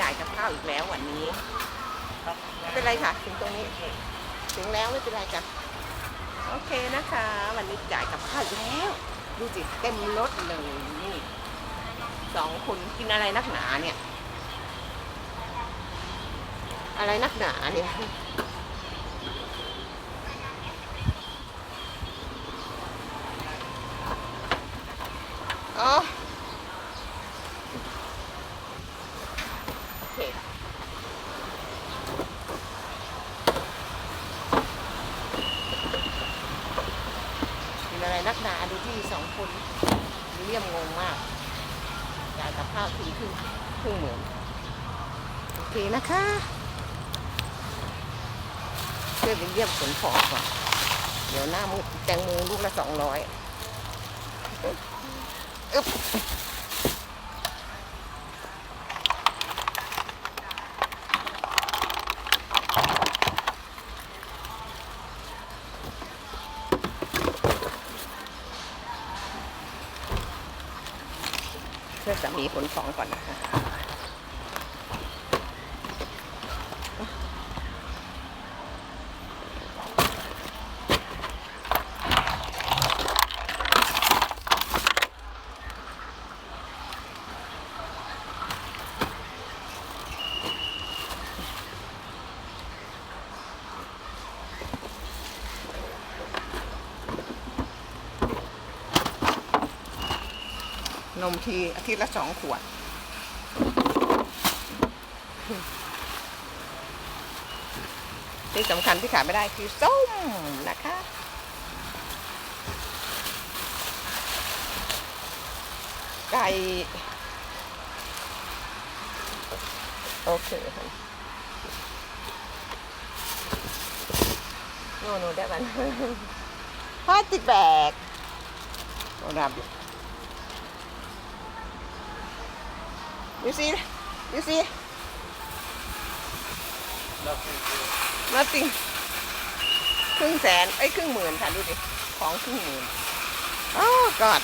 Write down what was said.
จ่ายกับข้าวอีกแล้ววันนี้ไม่เป็นไรค่ะ ถึงตรงนี้ ถึงแล้วไม่เป็นไรค่ะโอเคนะคะ วันนี้จ่ายกับข้าวอีกแล้ว ดูสิเต็มรถเลยนี่สองคนกินอะไรนักหนาเนี่ย อะไรนักหนาเนี่ยอ๋อโอเค กิน อะไรนักหนาดูที่สองคนวิลเลียมงงมากจ่ายกับข้าวทีครึ่งครึ่งหมื่นโอเคนะคะเพื่อไปเรียมขนของก่อนเดี๋ยวหน้ามุดแตงโมลูกละสองร้อยอึ๊บ ช่วยสามีขนของก่อนนะคะ นมทีอาทิตย์ละสองขวด ที่สำคัญที่ขาดไม่ได้คือส้มนะคะ ไก่ โอเคโน่นได้มันพลาสติกแบกโอ้รับ You see? You see? Nothing. ครึ่งแสนไอ้ยครึ่งหมื่นค่ะดูดิ ของครึ่งหมื่น โอ้กอด